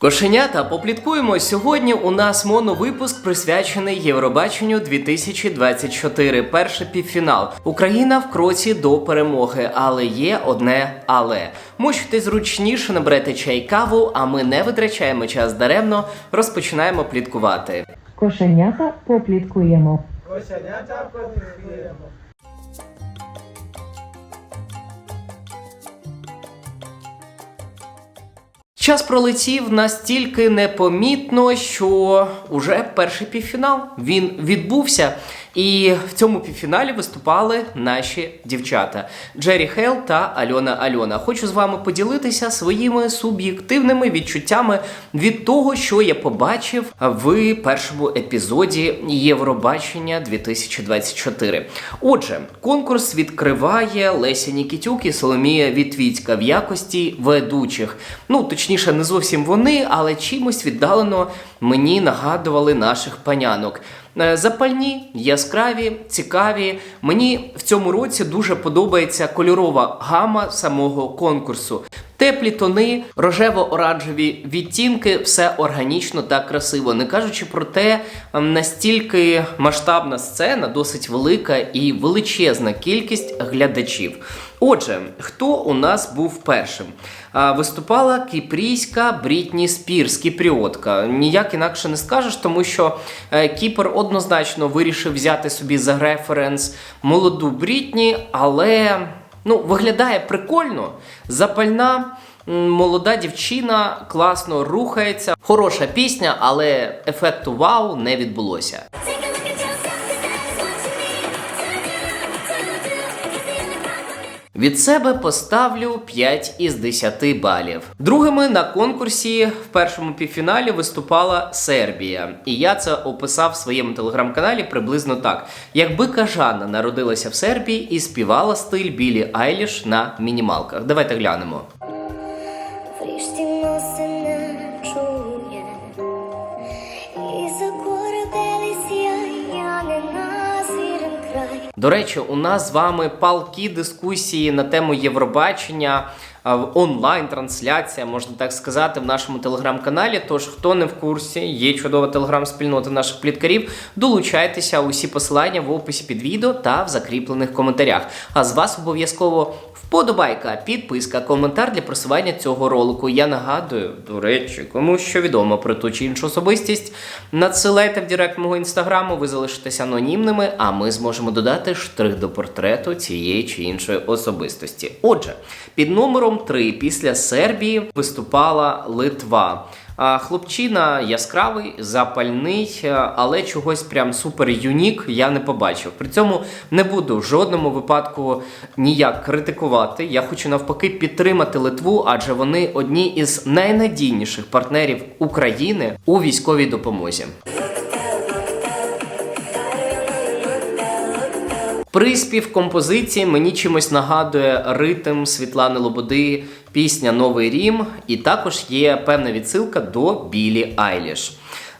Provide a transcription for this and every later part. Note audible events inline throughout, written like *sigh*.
Кошенята, попліткуємо. Сьогодні у нас моновипуск присвячений Євробаченню 2024. Перший півфінал. Україна в кроці до перемоги, але є одне але. Мочте зручніше, наберете чай каву, а ми не витрачаємо час даремно, розпочинаємо пліткувати. Кошенята попліткуємо. Кошенята потрібно. Час пролетів настільки непомітно, що уже перший півфінал він відбувся. І в цьому півфіналі виступали наші дівчата Джері Хейл та Альона Альона. Хочу з вами поділитися своїми суб'єктивними відчуттями від того, що я побачив в першому епізоді Євробачення 2024. Отже, конкурс відкриває Леся Нікітюк і Соломія Вітвіцька в якості ведучих. Ну, точніше, не зовсім вони, але чимось віддалено мені нагадували наших панянок. Е, Запальні, яскраві, цікаві. Мені в цьому році дуже подобається кольорова гама самого конкурсу. Теплі тони, рожево-оранжеві відтінки, все органічно та красиво. Не кажучи про те, ем, настільки масштабна сцена, досить велика і величезна кількість глядачів. Отже, хто у нас був першим? Виступала кіпрійська Брітні Спірс, кіпріотка. Ніяк інакше не скажеш, тому що е, Кіпр однозначно вирішив взяти собі за референс молоду Брітні, але ну, виглядає прикольно, запальна. Молода дівчина класно рухається. Хороша пісня, але ефекту вау не відбулося. Від себе поставлю 5 із 10 балів. Другими на конкурсі в першому півфіналі виступала Сербія. І я це описав в своєму телеграм-каналі приблизно так: якби Кажана народилася в Сербії і співала стиль Білі Айліш на мінімалках. Давайте глянемо. До речі, у нас з вами палкі дискусії на тему Євробачення. Онлайн-трансляція, можна так сказати, в нашому телеграм-каналі. Тож, хто не в курсі, є чудова телеграм-спільнота наших пліткарів. Долучайтеся усі посилання в описі під відео та в закріплених коментарях. А з вас обов'язково вподобайка, підписка, коментар для просування цього ролику. Я нагадую, до речі, кому що відомо про ту чи іншу особистість. Надсилайте в директ мого інстаграму, ви залишитеся анонімними, а ми зможемо додати штрих до портрету цієї чи іншої особистості. Отже, під номером 3 після Сербії виступала Литва. Хлопчина яскравий, запальний, але чогось прям супер юнік я не побачив. При цьому не буду в жодному випадку ніяк критикувати. Я хочу навпаки підтримати Литву, адже вони одні із найнадійніших партнерів України у військовій допомозі. Приспів композиції мені чимось нагадує ритм Світлани Лободи, пісня Новий Рім, і також є певна відсилка до Білі Айліш.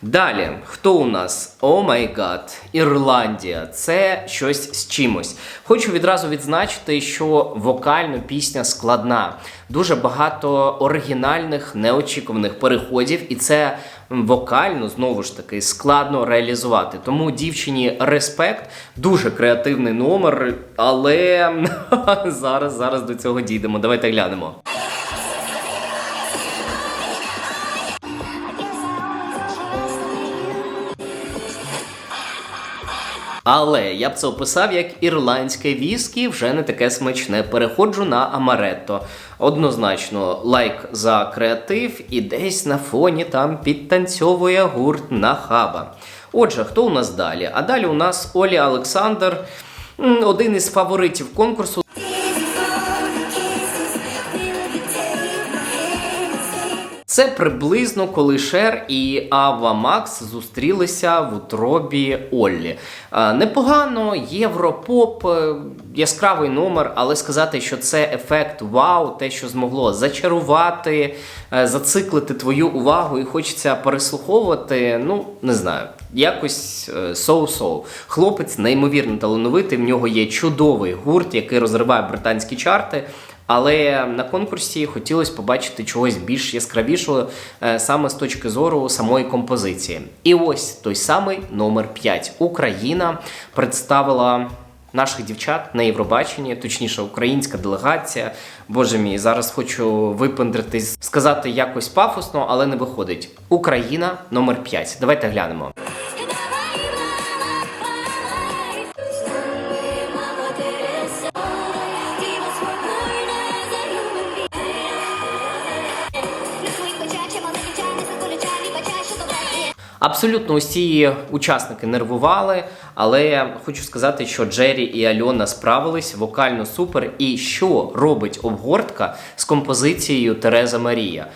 Далі, хто у нас? О май гад, Ірландія. Це щось з чимось. Хочу відразу відзначити, що вокально пісня складна. Дуже багато оригінальних, неочікуваних переходів, і це вокально знову ж таки складно реалізувати. Тому дівчині респект, дуже креативний номер, але *laughs* зараз, зараз до цього дійдемо. Давайте глянемо. Але я б це описав як ірландське віскі, вже не таке смачне. Переходжу на амаретто. Однозначно, лайк за креатив, і десь на фоні там підтанцьовує гурт Нахаба. Отже, хто у нас далі? А далі у нас Олі Олександр, один із фаворитів конкурсу. Це приблизно коли Шер і Ава Макс зустрілися в утробі Оллі. Е, Непогано, європоп, е, яскравий номер, але сказати, що це ефект вау, те, що змогло зачарувати, е, зациклити твою увагу і хочеться переслуховувати. Ну, не знаю, якось соу-соу. Хлопець неймовірно талановитий. В нього є чудовий гурт, який розриває британські чарти. Але на конкурсі хотілося побачити чогось більш яскравішого е, саме з точки зору самої композиції. І ось той самий номер 5. Україна представила наших дівчат на Євробаченні, точніше, українська делегація. Боже мій, зараз хочу випендритись, сказати якось пафосно, але не виходить. Україна номер 5. Давайте глянемо. Абсолютно усі учасники нервували, але я хочу сказати, що Джері і Альона справились вокально супер. І що робить обгортка з композицією Тереза Марія?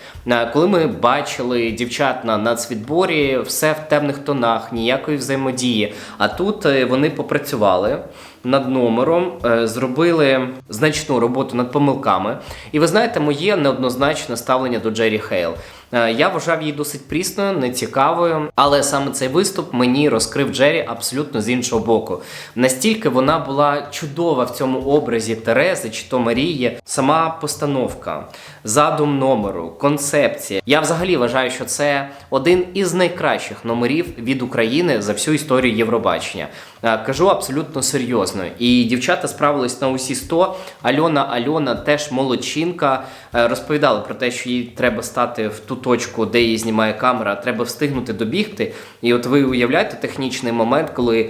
Коли ми бачили дівчат на нацвідборі, все в темних тонах, ніякої взаємодії. А тут е, вони попрацювали над номером, е, зробили значну роботу над помилками. І ви знаєте, моє неоднозначне ставлення до Джері Хейл. Е, Я вважав її досить прісною, нецікавою, але саме цей виступ мені розкрив Джері абсолютно з іншого боку. Настільки вона була чудова в цьому образі Терези чи то Марії, сама постановка, задум номеру, концепція. Я взагалі вважаю, що це один із найкращих номерів від України за всю історію Євробачення. Е, Кажу абсолютно серйозно. І дівчата справились на усі 100. Альона Альона теж молодчинка. Е, Розповідали про те, що їй треба стати в ту точку, де її знімає камера, треба встигнути добігти. І от ви уявляєте технічний момент, коли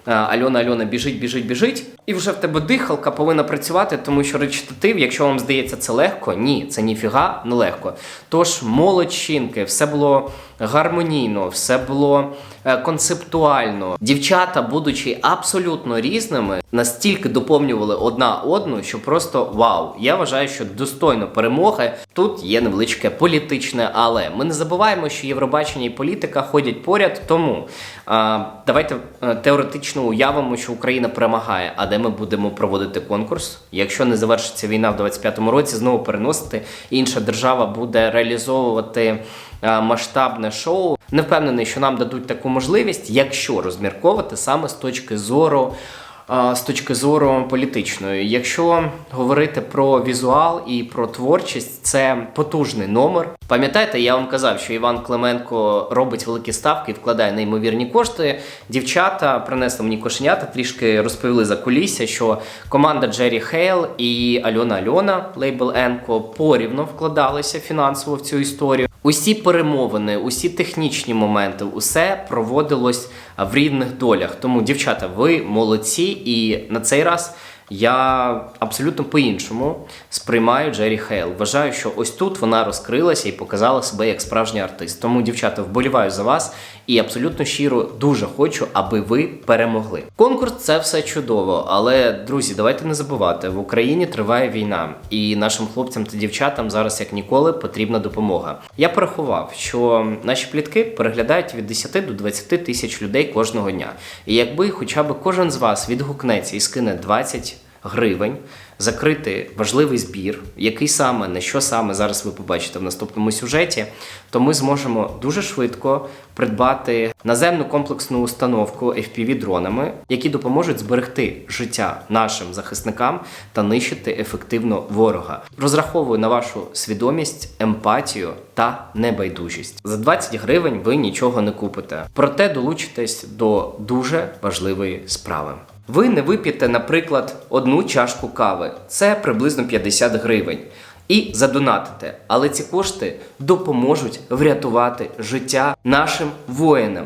Альона Альона біжить, біжить, біжить, і вже в тебе дихалка повинна працювати, тому що речитатив, якщо вам здається це легко, ні, це ніфіга не легко. Тож молодчинки, все було гармонійно, все було е, концептуально. Дівчата, будучи абсолютно різними, настільки доповнювали одна одну, що просто вау. Я вважаю, що достойно перемоги. Тут є невеличке політичне, але ми не забуваємо, що Євробачення і політика ходять поряд. Тому а, давайте е, теоретично уявимо, що Україна перемагає. А де ми будемо проводити конкурс? Якщо не завершиться війна в 25-му році, знову переносити інша держава буде реалізовувати е, масштабне шоу. Не впевнений, що нам дадуть таку можливість, якщо розмірковувати саме з точки зору. З точки зору політичної, якщо говорити про візуал і про творчість, це потужний номер. Пам'ятаєте, я вам казав, що Іван Клименко робить великі ставки, вкладає неймовірні кошти. Дівчата принесли мені кошенята, трішки розповіли за кулісся, що команда Джері Хейл і Альона Альона, лейбл Енко, порівно вкладалися фінансово в цю історію. Усі перемовини, усі технічні моменти, усе проводилось в рівних долях. Тому, дівчата, ви молодці, і на цей раз я абсолютно по-іншому сприймаю Джері Хейл. Вважаю, що ось тут вона розкрилася і показала себе як справжній артист. Тому, дівчата, вболіваю за вас і абсолютно щиро дуже хочу, аби ви перемогли. Конкурс це все чудово, але друзі, давайте не забувати, в Україні триває війна, і нашим хлопцям та дівчатам зараз як ніколи потрібна допомога. Я порахував, що наші плітки переглядають від 10 до 20 тисяч людей кожного дня. І якби хоча б кожен з вас відгукнеться і скине 20 гривень, закрити важливий збір, який саме на що саме зараз ви побачите в наступному сюжеті, то ми зможемо дуже швидко придбати наземну комплексну установку fpv дронами, які допоможуть зберегти життя нашим захисникам та нищити ефективно ворога. Розраховую на вашу свідомість, емпатію та небайдужість. За 20 гривень ви нічого не купите, проте долучитесь до дуже важливої справи. Ви не вип'єте, наприклад, одну чашку кави, це приблизно 50 гривень. І задонатите, але ці кошти допоможуть врятувати життя нашим воїнам.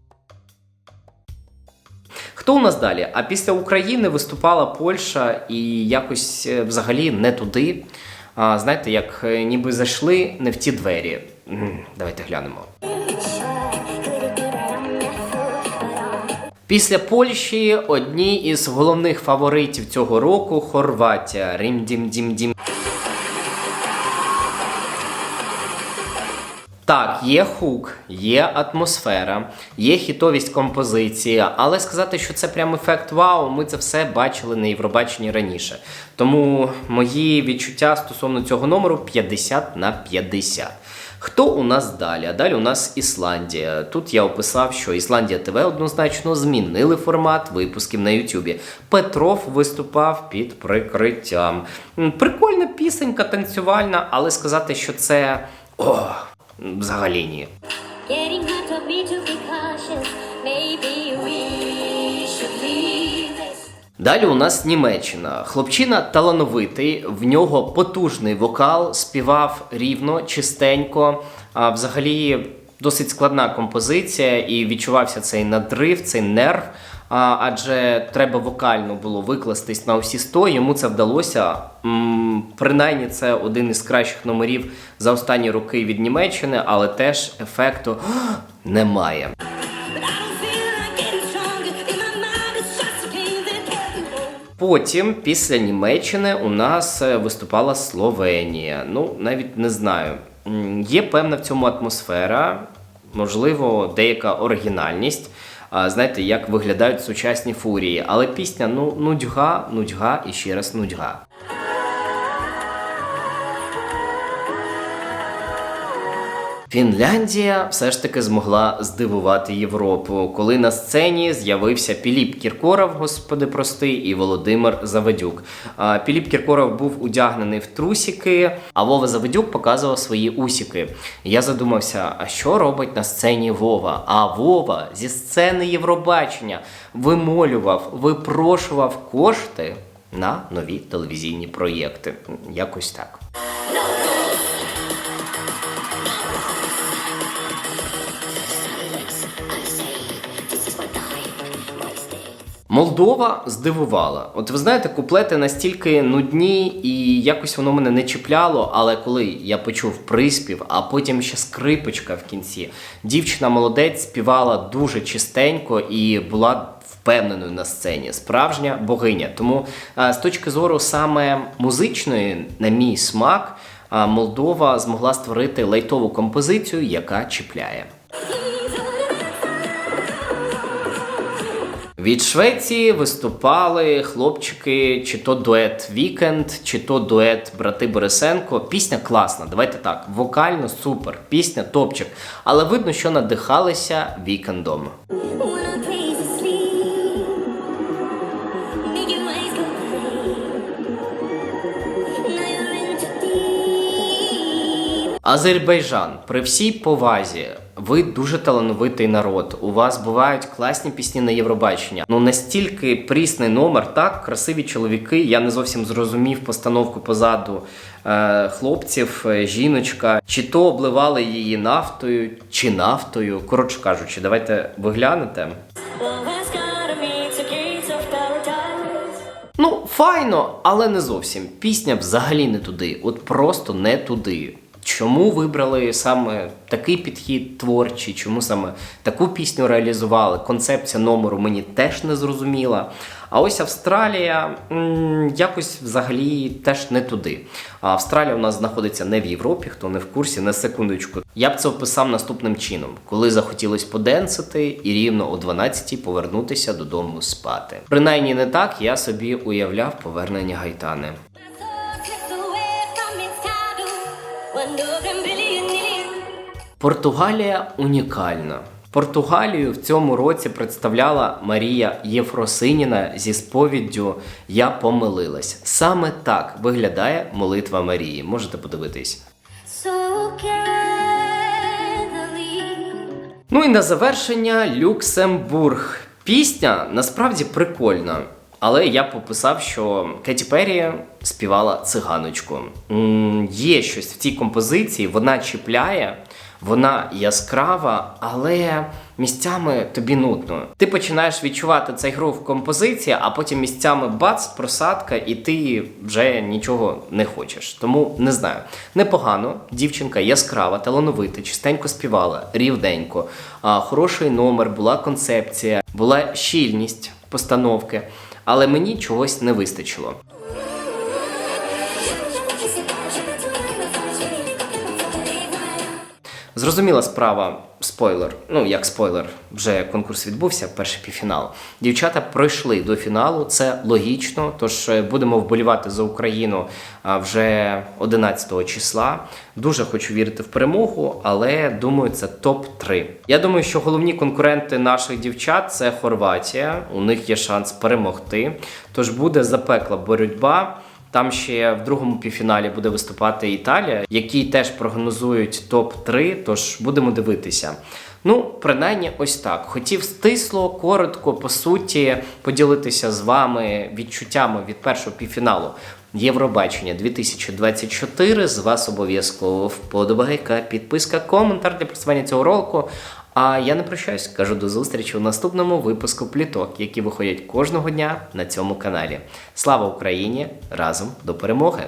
Хто у нас далі? А після України виступала Польща і якось е, взагалі не туди. А, знаєте, як е, ніби зайшли не в ті двері. Давайте глянемо. Після Польщі одні із головних фаворитів цього року Хорватія. Рим-дім-дім-дім. Так, є хук, є атмосфера, є хітовість композиції, але сказати, що це прям ефект вау, ми це все бачили на Євробаченні раніше. Тому мої відчуття стосовно цього номеру 50 на 50. Хто у нас далі? А далі у нас Ісландія. Тут я описав, що Ісландія ТВ однозначно змінили формат випусків на Ютубі. Петров виступав під прикриттям. Прикольна пісенька, танцювальна, але сказати, що це. О, взагалі ні. Далі у нас Німеччина. Хлопчина талановитий, в нього потужний вокал, співав рівно, чистенько. А взагалі досить складна композиція, і відчувався цей надрив, цей нерв. Адже треба вокально було викластись на усі 100, йому це вдалося. Принаймні, це один із кращих номерів за останні роки від Німеччини, але теж ефекту *gasps* немає. Потім, після Німеччини, у нас е, виступала Словенія. Ну, навіть не знаю. Є певна в цьому атмосфера, можливо, деяка оригінальність. Знаєте, як виглядають сучасні фурії, але пісня ну нудьга, нудьга і ще раз нудьга. Фінляндія все ж таки змогла здивувати Європу, коли на сцені з'явився Піліп Кіркоров, господи прости, і Володимир Завадюк. Піліп Кіркоров був удягнений в трусики, а Вова Завадюк показував свої усіки. Я задумався, а що робить на сцені Вова? А Вова зі сцени Євробачення вимолював, випрошував кошти на нові телевізійні проєкти. Якось так. Молдова здивувала. От ви знаєте, куплети настільки нудні, і якось воно мене не чіпляло. Але коли я почув приспів, а потім ще скрипочка в кінці, дівчина молодець співала дуже чистенько і була впевненою на сцені, справжня богиня. Тому е, з точки зору саме музичної, на мій смак, е, Молдова змогла створити лайтову композицію, яка чіпляє. Від Швеції виступали хлопчики, чи то дует Вікенд, чи то дует Брати Борисенко. Пісня класна, давайте так. Вокально супер, пісня топчик. Але видно, що надихалися вікендом. Азербайджан, при всій повазі, ви дуже талановитий народ. У вас бувають класні пісні на Євробачення. Ну настільки прісний номер, так, красиві чоловіки. Я не зовсім зрозумів постановку позаду е, хлопців, е, жіночка, чи то обливали її нафтою, чи нафтою. Коротше кажучи, давайте ви глянете. Love has gotta meet the gates of paradise. Ну, файно, але не зовсім. Пісня взагалі не туди, от просто не туди. Чому вибрали саме такий підхід творчий? Чому саме таку пісню реалізували? Концепція номеру мені теж не зрозуміла. А ось Австралія якось взагалі теж не туди. А Австралія у нас знаходиться не в Європі, хто не в курсі, на секундочку. Я б це описав наступним чином: коли захотілось поденсити і рівно о 12-й повернутися додому спати. Принаймні не так я собі уявляв повернення гайтани. Португалія унікальна. Португалію в цьому році представляла Марія Єфросиніна зі сповіддю Я помилилась. Саме так виглядає молитва Марії. Можете подивитись. Ну і на завершення Люксембург. Пісня насправді прикольна. Але я пописав, що Кеті Перрі співала циганочку. Є щось в цій композиції, вона чіпляє, вона яскрава, але місцями тобі нудно. Ти починаєш відчувати цей гру в композиції, а потім місцями бац, просадка, і ти вже нічого не хочеш. Тому не знаю. Непогано, дівчинка яскрава, талановита, чистенько співала, рівненько. Хороший номер, була концепція, була щільність постановки, але мені чогось не вистачило. Зрозуміла справа, спойлер. Ну як спойлер, вже конкурс відбувся, перший півфінал. Дівчата пройшли до фіналу, це логічно. Тож е, будемо вболівати за Україну вже 11 числа. Дуже хочу вірити в перемогу, але думаю, це топ-3. Я думаю, що головні конкуренти наших дівчат це Хорватія. У них є шанс перемогти. Тож буде запекла боротьба. Там ще в другому півфіналі буде виступати Італія, які теж прогнозують топ-3, тож будемо дивитися. Ну, принаймні, ось так. Хотів стисло, коротко, по суті, поділитися з вами відчуттями від першого півфіналу Євробачення 2024. З вас обов'язково вподобайка, підписка, коментар для просування цього ролику. А я не прощаюсь, кажу до зустрічі у наступному випуску пліток, які виходять кожного дня на цьому каналі. Слава Україні! Разом до перемоги!